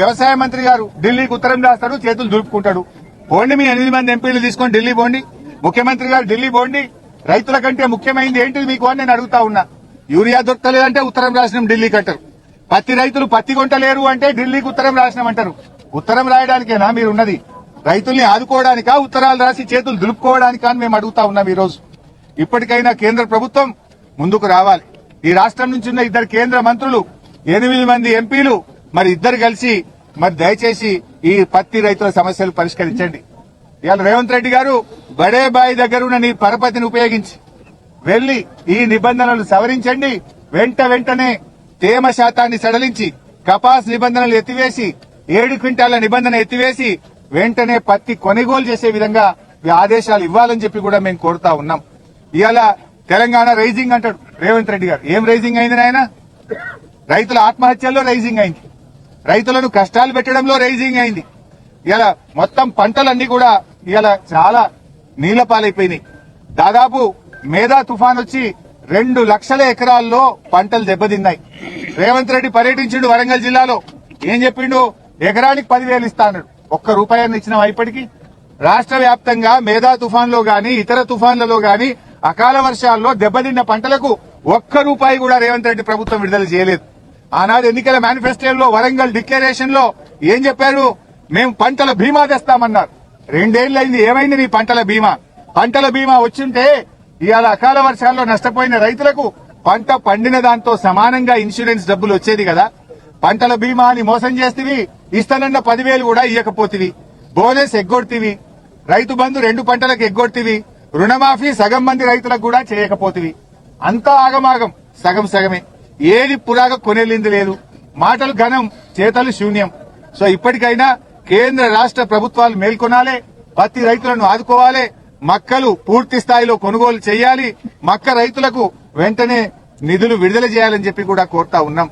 వ్యవసాయ మంత్రి గారు ఢిల్లీకి ఉత్తరం రాస్తాడు చేతులు దులుపుకుంటాడు. పోండి మీ ఎనిమిది మంది ఎంపీలు తీసుకొని ఢిల్లీ పోండి ముఖ్యమంత్రి గారు ఢిల్లీ పోండి రైతుల కంటే ముఖ్యమైనది ఏంటిది మీకు అని నేను అడుగుతా ఉన్నా. యూరియా దొరకలేదంటే ఉత్తరం రాసినాం ఢిల్లీ కట్టరు. పత్తి రైతులు పత్తి కొంటలేరు అంటే ఢిల్లీకి ఉత్తరం రాసినాం అంటారు. ఉత్తరం రాయడానికేనా? మీరు ఉన్నది రైతుల్ని ఆదుకోవడానికా ఉత్తరాలు రాసి చేతులు దులుపుకోవడానికా అని మేము అడుగుతా ఉన్నాం ఈ రోజు ఇప్పటికైనా కేంద్ర ప్రభుత్వం ముందుకు రావాలి. ఈ రాష్ట్రం నుంచి ఉన్న ఇద్దరు కేంద్ర మంత్రులు ఎనిమిది మంది ఎంపీలు మరి ఇద్దరు కలిసి మరి దయచేసి ఈ పత్తి రైతుల సమస్యలు పరిష్కరించండి. ఇవాళ రేవంత్ రెడ్డి గారు బడేబాయి దగ్గర ఉన్న నీ పరపతిని ఉపయోగించి వెళ్ళి ఈ నిబంధనలు సవరించండి. వెంట వెంటనే తేమ శాతాన్ని సడలించి కపాస్ నిబంధనలు ఎత్తివేసి ఏడు క్వింటాల నిబంధన ఎత్తివేసి వెంటనే పత్తి కొనుగోలు చేసే విధంగా ఆదేశాలు ఇవ్వాలని చెప్పి కూడా మేము కోరుతా ఉన్నాం. ఇవాళ తెలంగాణ రైజింగ్ అంటాడు రేవంత్ రెడ్డి గారు. ఏం రైజింగ్ అయింది నాయన? రైతుల ఆత్మహత్యల్లో రైజింగ్ అయింది. రైతులను కష్టాలు పెట్టడంలో రైజింగ్ అయింది. ఇలా మొత్తం పంటలన్నీ కూడా ఇలా చాలా నీళ్ళ పాలైపోయినాయి దాదాపు మేధా తుఫాన్ వచ్చి రెండు లక్షల ఎకరాల్లో పంటలు దెబ్బతిన్నాయి. రేవంత్ రెడ్డి పర్యటించిండు వరంగల్ జిల్లాలో. ఏం చెప్పిండు? ఎకరానికి పదివేలు ఇస్తాడు. ఒక్క రూపాయని ఇచ్చిన ఇప్పటికి రాష్ట్ర వ్యాప్తంగా మేధా తుఫాన్లో గాని ఇతర తుఫాన్లలో గాని అకాల వర్షాల్లో దెబ్బతిన్న పంటలకు ఒక్క రూపాయి కూడా రేవంత్ రెడ్డి ప్రభుత్వం విడుదల చేయలేదు. ఆనాడు ఎన్నికల మేనిఫెస్టోలో వరంగల్ డిక్లరేషన్లో ఏం చెప్పారు? మేము పంటల బీమా తెస్తామన్నారు. రెండేళ్ళైంది ఏమైంది నీ పంటల బీమా? పంటల బీమా వచ్చింటే ఇవాళ అకాల వర్షాల్లో నష్టపోయిన రైతులకు పంట పండిన దాంతో సమానంగా ఇన్సూరెన్స్ డబ్బులు వచ్చేది కదా. పంటల బీమా అని మోసం చేస్తేవి ఇస్తానన్న పదివేలు కూడా ఇవ్వకపోతివి బోనస్ ఎగ్గొడితివి. రైతు బంధు రెండు పంటలకు ఎగ్గొడితివి. రుణమాఫీ సగం మంది రైతులకు కూడా చేయకపోతివి. అంతా ఆగమాగం. సగం సగమే. ఏది పురాగా కొనేలింది లేదు. మాటలు ఘనం చేతలు శూన్యం. సో ఇప్పటికైనా కేంద్ర రాష్ట్ర ప్రభుత్వాలు మేల్కొనాలి పత్తి రైతులను ఆదుకోవాలి మక్కలు పూర్తి స్థాయిలో కొనుగోలు చేయాలి మక్క రైతులకు వెంటనే నిధులు విడుదల చేయాలని చెప్పి కూడా కోరుతా ఉన్నాం.